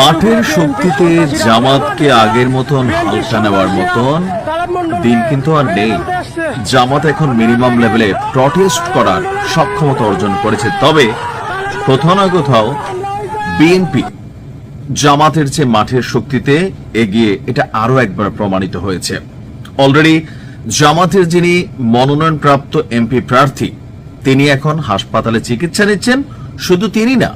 মাঠের শক্তিতে জামাতকে আগের মতন হালকা নেওয়ার মতন। দিন কিন্তু আর নেই। জামাত এখন মিনিমাম লেভেলে প্রটেস্ট করার সক্ষমতা অর্জন করেছে। তবে কোথাও না কোথাও বিএনপি জামাতের চেয়ে মাঠের শক্তিতে এগিয়ে এটা আরও একবার প্রমাণিত হয়েছে। অলরেডি জামাতের যিনি মনোনয়নপ্রাপ্ত এমপি প্রার্থী তিনি এখন হাসপাতালে চিকিৎসা নিচ্ছেন। শুধু তিনি না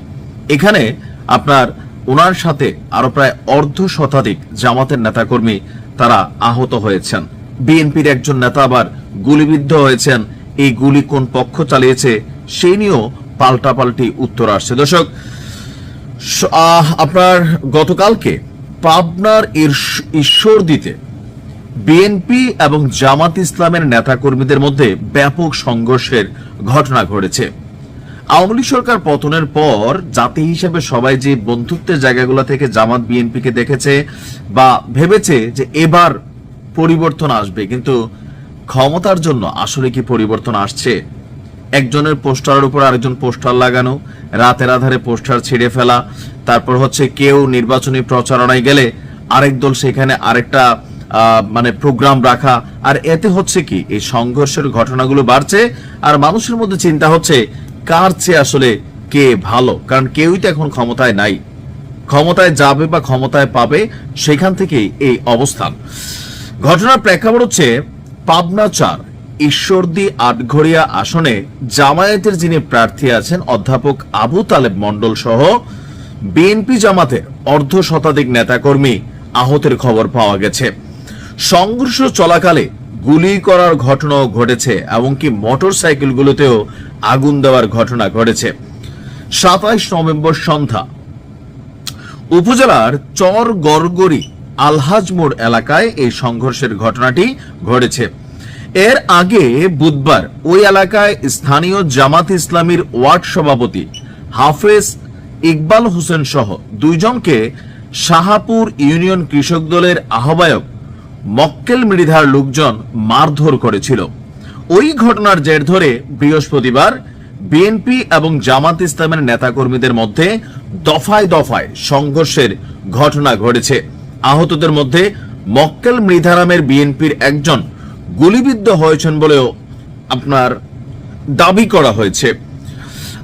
এখানে আপনার ওনার সাথে আরও প্রায় অর্ধ শতাধিক জামাতের নেতাকর্মী তারা আহত হয়েছেন। বিএনপির একজন নেতা আবার গুলিবিদ্ধ হয়েছেন। এই গুলি কোন পক্ষ চালিয়েছে সেই নিয়েও পাল্টাপাল্টি উত্তর আসছে। দর্শক আপনার গতকালকে পাবনার ঈশ্বর দিতে বিএনপি এবং জামাত ইসলামের নেতাকর্মীদের মধ্যে ব্যাপক সংঘর্ষের ঘটনা ঘটেছে। আওয়ামী লীগ সরকার পতনের পর জাতি হিসেবে সবাই যে বন্ধুত্বের জায়গাগুলো থেকে জামাত বিএনপিকে দেখেছে বা ভেবেছে যে এবার পরিবর্তন আসবে, কিন্তু ক্ষমতার জন্য আসলে কি পরিবর্তন আসছে? একজনের পোস্টারের উপর আরেকজন পোস্টার লাগানো, রাতের আধারে পোস্টার ছিঁড়ে ফেলা, তারপর হচ্ছে কেউ নির্বাচনী প্রচারণায় গেলে আরেক দল সেখানে আরেকটা মানে প্রোগ্রাম রাখা, আর এতে হচ্ছে কি? এই সংঘর্ষের ঘটনাগুলো বাড়ছে, আর মানুষের মধ্যে চিন্তা হচ্ছে কার চেয়ে আসলে কে ভালো? কারণ কেউই তো এখন ক্ষমতায় নাই। ক্ষমতায় যাবে বা ক্ষমতায় পাবে সেখান থেকেই এই অবস্থান। ঘটনার প্রেক্ষাপট হচ্ছে, পাবনা চার, ঈশ্বরদী আটঘরিয়া আসনে জামায়াতের যিনি প্রার্থী আছেন, অধ্যাপক আবু তালেব মণ্ডল সহ বিএনপি জামাতের অর্ধ শতাধিক নেতাকর্মী আহতের খবর পাওয়া গেছে। সংঘর্ষ চলাকালে গুলি করার ঘটনাও ঘটেছে, এমনকি মোটর সাইকেলগুলোতেও আগুন দেওয়ার ঘটনা ঘটেছে। সাতাইশ নভেম্বর সন্ধ্যা, উপজেলার চর গড়গড়ি আলহাজ মোড় এলাকায় এই সংঘর্ষের ঘটনাটি ঘটেছে। এর আগে বুধবার ওই এলাকায় স্থানীয় জামাত ইসলামীর ওয়ার্ড সভাপতি হাফেজ ইকবাল হোসেন সহ দুইজনকে শাহাপুর ইউনিয়ন কৃষক দলের আহ্বায়ক মক্কেল মৃধার লোকজন মারধর করেছিল। ওই ঘটনার জের ধরে বৃহস্পতিবার বিএনপি এবং জামাত ইসলামের নেতাকর্মীদের মধ্যে দফায় দফায় সংঘর্ষের ঘটনা ঘটেছে। আহতদের মধ্যে মক্কেল মৃধারামের বিএনপির একজন গুলিবিদ্ধ হয়েছেন বলেও আপনার দাবি করা হয়েছে।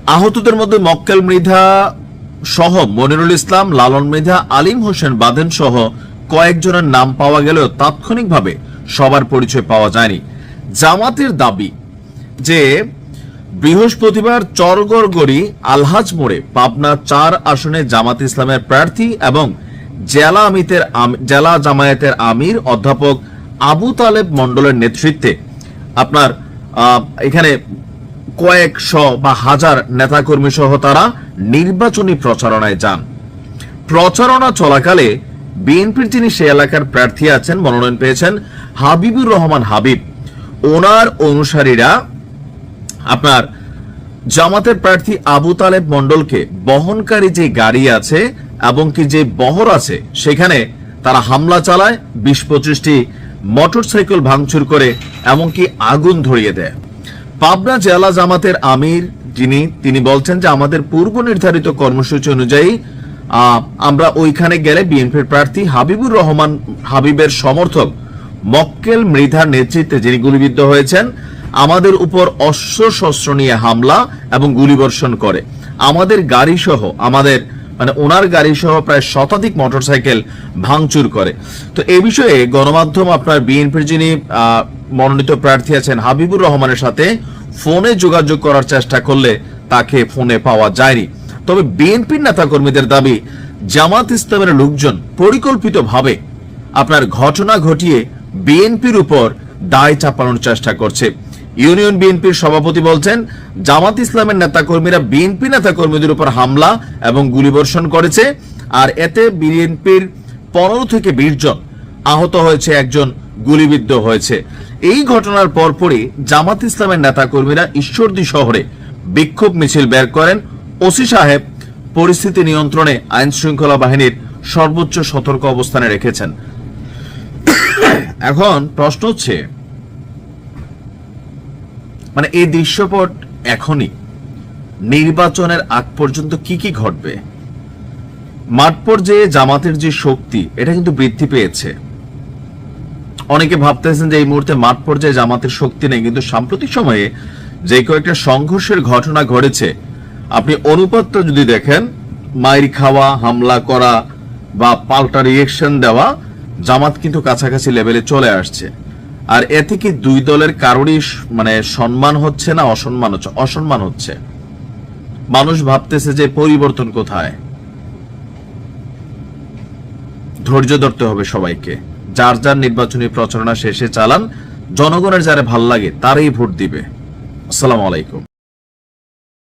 আহতদের মধ্যে মক্কেল মৃধা সহ মনিরুল ইসলাম, লালন মৃধা, আলিম হোসেন বাদেন সহ কয়েকজনের নাম পাওয়া গেলেও তাৎক্ষণিকভাবে সবার পরিচয় পাওয়া যায়নি। জামাতের দাবি যে বৃহস্পতিবার চরগড়গড়ি আলহাজ মোড়ে পাবনা চার আসনে জামাত ইসলামের প্রার্থী এবং জেলা আমিতের জেলা জামায়াতের আমির অধ্যাপক আবু তালেব মণ্ডলের নেতৃত্বে আপনার এখানে কয়েকশ বা হাজার নেতাকর্মী সহ তারা নির্বাচনী প্রচারণায় যান। প্রচারণা চলাকালে বিএনপির যিনি সে এলাকার প্রার্থী আছেন, মনোনয়ন পেয়েছেন হাবিবুর রহমান হাবিব। ওনার অনুসারীরা আপনার জামাতের প্রার্থী আবু তালেব মন্ডলকে বহনকারী যে গাড়ি আছে এবং কি যে বহর আছে, সেখানে তারা হামলা চালায় বিশ পঁচিশটি মোটরসাইকেল ভাঙচুর করে এমনকি আগুন ধরিয়ে দেয়। পাবনা জেলা জামাতের আমির যিনি, তিনি বলছেন যে আমাদের পূর্ব নির্ধারিত কর্মসূচি অনুযায়ী আমরা ওইখানে গেলে বিএনপির প্রার্থী হাবিবুর রহমান হাবিবের সমর্থক মক্কেল মৃধার নেতৃত্বে যিনি গুলিবিদ্ধ হয়েছেন, আমাদের উপর অস্ত্র শস্ত্র নিয়ে হামলা এবং গুলিবর্ষণ করে। আমাদের গাড়ি সহ আমাদের মানে ওনার গাড়ি সহ প্রায় শতাধিক মোটরসাইকেল ভাঙচুর করে। তো এ বিষয়ে গণমাধ্যম আপনার বিএনপির যিনি মনোনীত প্রার্থী আছেন হাবিবুর রহমানের সাথে ফোনে যোগাযোগ করার চেষ্টা করলে তাকে ফোনে পাওয়া যায়নি। তবে বিএনপির নেতাকর্মীদের দাবি, জামাত ইসলামের লোকজন পরিকল্পিতভাবে আপনার ঘটনা ঘটিয়ে বিএনপির উপর দায় চাপানোর চেষ্টা করছে। ইউনিয়ন বিএনপির সভাপতি বলছেন, জামাত ইসলামের নেতাকর্মীরা বিএনপি নেতাকর্মীদের উপর হামলা এবং গুলিবর্ষণ করেছে, আর এতে বিএনপির পনেরো থেকে বিশ জন আহত হয়েছে, একজন গুলিবিদ্ধ হয়েছে। এই ঘটনার পরপরই জামাত ইসলামের নেতাকর্মীরা ঈশ্বরদী শহরে বিক্ষোভ মিছিল বের করেন। ওসি সাহেব পরিস্থিতি নিয়ন্ত্রণে আইন শৃঙ্খলা বাহিনীর সর্বোচ্চ সতর্ক অবস্থানে রেখেছেন। এখন প্রশ্ন হচ্ছে মানে এই দৃশ্যপট এখনই নির্বাচনের আগ পর্যন্ত কি কি ঘটবে? মাঠ পর্যায়ে জামাতের যে শক্তি, এটা কিন্তু বৃদ্ধি পেয়েছে। অনেকে ভাবতেছেন যে এই মুহূর্তে মাঠ পর্যায়ে জামাতের শক্তি নেই, কিন্তু সাম্প্রতিক সময়ে যে কয়েকটা সংঘর্ষের ঘটনা ঘটেছে আপনি অনুপাতটা যদি দেখেন, মাইর খাওয়া, হামলা করা বা পাল্টা রিয়েকশন দেওয়া, জামাত কিন্তু কাছাকাছি লেভেলে চলে আসছে। আর এ থেকে দুই দলের কারোরই মানে সম্মান হচ্ছে না অসম্মান হচ্ছে? অসম্মান হচ্ছে। মানুষ ভাবতেছে যে পরিবর্তন কোথায়? ধৈর্য ধরতে হবে সবাইকে। যার যার নির্বাচনী প্রচারণা শেষে চালান, জনগণের যারা ভালো লাগে, তারই ভোট দিবে। আসসালামু আলাইকুম।